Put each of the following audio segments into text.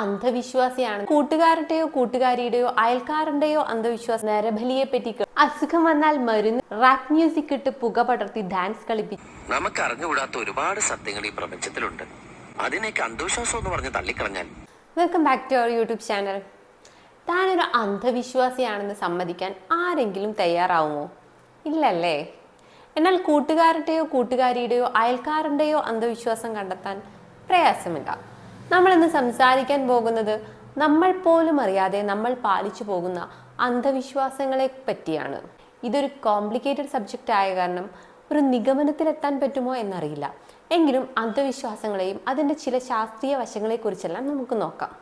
അന്ധവിശ്വാസിയാണ്. കൂട്ടുകാരുടെയോ കൂട്ടുകാരിയുടെയോ അയൽക്കാരന്റെയോ അന്ധവിശ്വാസം നരബലിയെ പറ്റി അസുഖം വന്നാൽ മരുന്ന് റാപ്പ് മ്യൂസിക് ഇട്ട് പുക പടർത്തി ഡാൻസ് കളിപ്പിച്ചു നമുക്ക് അറിഞ്ഞുകൂടാത്ത ഒരുപാട് സത്യങ്ങൾ ഈ പ്രപഞ്ചത്തിലുണ്ട്. അതിനേക്ക് അന്ധവിശ്വാസം എന്ന് പറഞ്ഞ് തള്ളിക്കളഞ്ഞാൽ welcome back to our YouTube channel താനൊരു അന്ധവിശ്വാസിയാണെന്ന് സമ്മതിക്കാൻ ആരെങ്കിലും തയ്യാറാവുമോ? ഇല്ലല്ലേ? എന്നാൽ കൂട്ടുകാരുടെയോ കൂട്ടുകാരിയുടെയോ അയൽക്കാരന്റെയോ അന്ധവിശ്വാസം കണ്ടെത്താൻ പ്രയാസമില്ല നമ്മളിന്ന് സംസാരിക്കാൻ പോകുന്നത് നമ്മൾ പോലും അറിയാതെ നമ്മൾ പാലിച്ചു പോകുന്ന അന്ധവിശ്വാസങ്ങളെ പറ്റിയാണ്. ഇതൊരു കോംപ്ലിക്കേറ്റഡ് സബ്ജക്റ്റ് ആയ കാരണം ഒരു നിഗമനത്തിലെത്താൻ പറ്റുമോ എന്നറിയില്ല. എങ്കിലും അന്ധവിശ്വാസങ്ങളെയും അതിന്റെ ചില ശാസ്ത്രീയ വശങ്ങളെക്കുറിച്ചെല്ലാം നമുക്ക് നോക്കാം.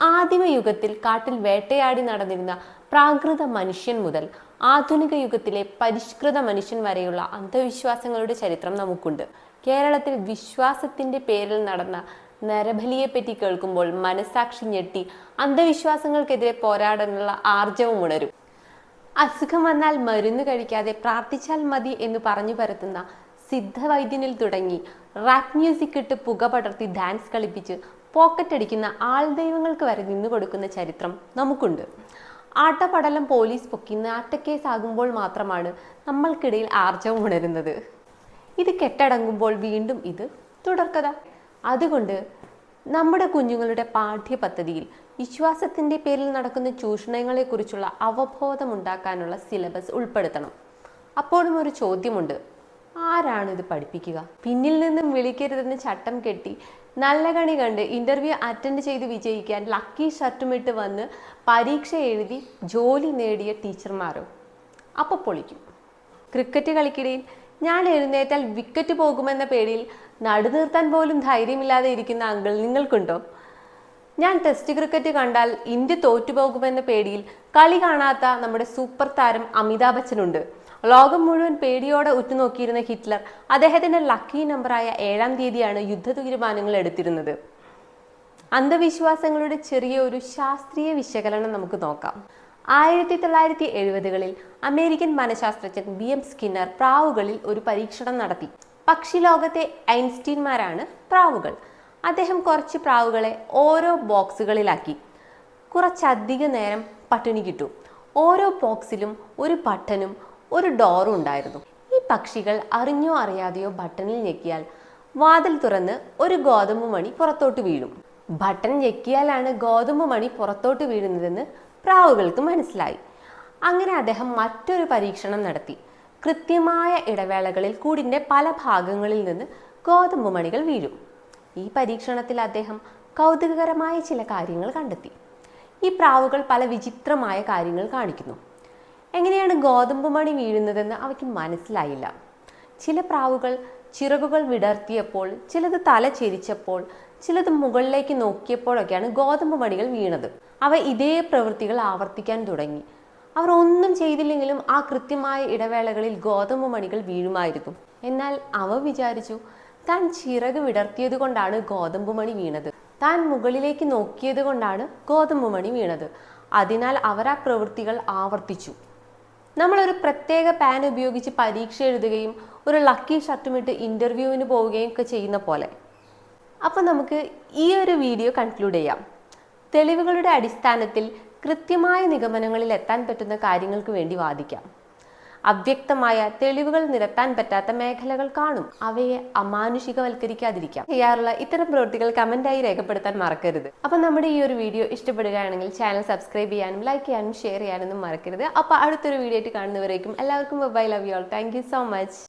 ആദിമ യുഗത്തിൽ കാട്ടിൽ വേട്ടയാടി നടന്നിരുന്ന പ്രാകൃത മനുഷ്യൻ മുതൽ ആധുനിക യുഗത്തിലെ പരിഷ്കൃത മനുഷ്യൻ വരെയുള്ള അന്ധവിശ്വാസങ്ങളുടെ ചരിത്രം നമുക്കുണ്ട്. കേരളത്തിൽ വിശ്വാസത്തിന്റെ പേരിൽ നടന്ന നരബലിയെപ്പറ്റി കേൾക്കുമ്പോൾ മനസാക്ഷി ഞെട്ടി അന്ധവിശ്വാസങ്ങൾക്കെതിരെ പോരാടാനുള്ള ആർജവം ഉണരും. അസുഖം വന്നാൽ മരുന്ന് കഴിക്കാതെ പ്രാർത്ഥിച്ചാൽ മതി എന്ന് പറഞ്ഞു പരത്തുന്ന സിദ്ധവൈദ്യനിൽ തുടങ്ങി റാപ്പ് മ്യൂസിക് ഇട്ട് പുക പടർത്തി ഡാൻസ് കളിപ്പിച്ച് പോക്കറ്റ് അടിക്കുന്ന ആൾ ദൈവങ്ങൾക്ക് വരെ നിന്നു കൊടുക്കുന്ന ചരിത്രം നമുക്കുണ്ട്. ആട്ടപടലം പോലീസ് പൊക്കി നാട്ടക്കേസാകുമ്പോൾ മാത്രമാണ് നമ്മൾക്കിടയിൽ ആർജവം ഉണരുന്നത്. ഇത് കെട്ടടങ്ങുമ്പോൾ വീണ്ടും ഇത് തുടർക്കഥ. അതുകൊണ്ട് നമ്മുടെ കുഞ്ഞുങ്ങളുടെ പാഠ്യപദ്ധതിയിൽ വിശ്വാസത്തിന്റെ പേരിൽ നടക്കുന്ന ചൂഷണങ്ങളെക്കുറിച്ചുള്ള അവബോധമുണ്ടാക്കാനുള്ള സിലബസ് ഉൾപ്പെടുത്തണം. അപ്പോഴും ഒരു ചോദ്യമുണ്ട്. ആരാണ് ഇത് പഠിപ്പിക്കുക? പിന്നിൽ നിന്നും വിളിക്കരുതെന്ന് ചട്ടം കെട്ടി നല്ല കണി കണ്ട് ഇന്റർവ്യൂ അറ്റൻഡ് ചെയ്ത് വിജയിക്കാൻ ലക്കി ഷർട്ടുമിട്ട് വന്ന് പരീക്ഷ എഴുതി ജോലി നേടിയ ടീച്ചർമാരോ അപ്പോൾ പൊളിക്കും. ക്രിക്കറ്റ് കളിക്കിടയിൽ ഞാൻ എഴുന്നേറ്റാൽ വിക്കറ്റ് പോകുമെന്ന പേടിയിൽ നടുനീർത്താൻ പോലും ധൈര്യമില്ലാതെ ഇരിക്കുന്ന അങ്കിൾ നിങ്ങൾക്കുണ്ടോ? ഞാൻ ടെസ്റ്റ് ക്രിക്കറ്റ് കണ്ടാൽ ഇന്ത്യ തോറ്റുപോകുമെന്ന പേടിയിൽ കളി കാണാത്ത നമ്മുടെ സൂപ്പർ താരം അമിതാഭ് ബച്ചനുണ്ട്. ലോകം മുഴുവൻ പേടിയോടെ ഉറ്റുനോക്കിയിരുന്ന ഹിറ്റ്ലർ അദ്ദേഹത്തിന്റെ ലക്കി നമ്പറായ ഏഴാം തീയതിയാണ് യുദ്ധ തീരുമാനങ്ങൾ എടുത്തിരുന്നത്. അന്ധവിശ്വാസങ്ങളുടെ ചെറിയ ഒരു ശാസ്ത്രീയ വിശകലനം നമുക്ക് നോക്കാം. ആയിരത്തി തൊള്ളായിരത്തി എഴുപതുകളിൽ അമേരിക്കൻ മനഃശാസ്ത്രജ്ഞൻ ബി എം സ്കിന്നർ പ്രാവുകളിൽ ഒരു പരീക്ഷണം നടത്തി. പക്ഷി ലോകത്തെ ഐൻസ്റ്റീൻമാരാണ് പ്രാവുകൾ. അദ്ദേഹം കുറച്ച് പ്രാവുകളെ ഓരോ ബോക്സുകളിലാക്കി. കുറച്ചധിക നേരം പട്ടിണി കിട്ടും. ഓരോ ബോക്സിലും ഒരു ബട്ടനും ഒരു ഡോറും ഉണ്ടായിരുന്നു. ഈ പക്ഷികൾ അറിഞ്ഞോ അറിയാതെയോ ബട്ടണിൽ ഞെക്കിയാൽ വാതിൽ തുറന്ന് ഒരു ഗോതമ്പ് മണി പുറത്തോട്ട് വീഴും. ബട്ടൺ ഞെക്കിയാലാണ് ഗോതമ്പ് മണി പുറത്തോട്ട് വീഴുന്നതെന്ന് പ്രാവുകൾക്ക് മനസ്സിലായി. അങ്ങനെ അദ്ദേഹം മറ്റൊരു പരീക്ഷണം നടത്തി. കൃത്യമായ ഇടവേളകളിൽ കൂടിന്റെ പല ഭാഗങ്ങളിൽ നിന്ന് ഗോതമ്പ് മണികൾ വീഴും. ഈ പരീക്ഷണത്തിൽ അദ്ദേഹം കൗതുകകരമായ ചില കാര്യങ്ങൾ കണ്ടെത്തി. ഈ പ്രാവുകൾ പല വിചിത്രമായ കാര്യങ്ങൾ കാണിക്കുന്നു. എങ്ങനെയാണ് ഗോതമ്പ് മണി വീഴുന്നതെന്ന് അവയ്ക്ക് മനസ്സിലായില്ല. ചില പ്രാവുകൾ ചിറകുകൾ വിടർത്തിയപ്പോൾ ചിലത് തല ചെരിച്ചപ്പോൾ ചിലത് മുകളിലേക്ക് നോക്കിയപ്പോഴൊക്കെയാണ് ഗോതമ്പ് മണികൾ വീണത്. അവ ഇതേ പ്രവൃത്തികൾ ആവർത്തിക്കാൻ തുടങ്ങി. അവർ ഒന്നും ചെയ്തില്ലെങ്കിലും ആ കൃത്യമായ ഇടവേളകളിൽ ഗോതമ്പ് മണികൾ വീഴുമായിരുന്നു. എന്നാൽ അവ വിചാരിച്ചു താൻ ചിറക് വിടർത്തിയത് കൊണ്ടാണ് ഗോതമ്പ് മണി വീണത്. താൻ മുകളിലേക്ക് നോക്കിയത് കൊണ്ടാണ് ഗോതമ്പ് മണി വീണത്. അതിനാൽ അവർ ആ പ്രവൃത്തികൾ ആവർത്തിച്ചു. നമ്മൾ ഒരു പ്രത്യേക പാൻ ഉപയോഗിച്ച് പരീക്ഷ എഴുതുകയും ഒരു ലക്കി ഷർട്ടുമിട്ട് ഇന്റർവ്യൂവിന് പോവുകയും ഒക്കെ ചെയ്യുന്ന പോലെ. അപ്പോൾ നമുക്ക് ഈ ഒരു വീഡിയോ കൺക്ലൂഡ് ചെയ്യാം. തെളിവുകളുടെ അടിസ്ഥാനത്തിൽ കൃത്യമായ നിഗമനങ്ങളിൽ എത്താൻ പറ്റുന്ന കാര്യങ്ങൾക്ക് വേണ്ടി വാദിക്കാം. അവ്യക്തമായ തെളിവുകൾ നിരത്താൻ പറ്റാത്ത മേഖലകൾ കാണും. അവയെ അമാനുഷികവൽക്കരിക്കാതിരിക്കാം. ചെയ്യാറുള്ള ഇത്തരം പ്രവൃത്തികൾ കമന്റായി രേഖപ്പെടുത്താൻ മറക്കരുത്. അപ്പം നമ്മുടെ ഈ ഒരു വീഡിയോ ഇഷ്ടപ്പെടുകയാണെങ്കിൽ ചാനൽ സബ്സ്ക്രൈബ് ചെയ്യാനും ലൈക്ക് ചെയ്യാനും ഷെയർ ചെയ്യാനൊന്നും മറക്കരുത്. അപ്പോൾ അടുത്തൊരു വീഡിയോ ആയിട്ട് കാണുന്നവരേക്കും എല്ലാവർക്കും bye love you all thank so much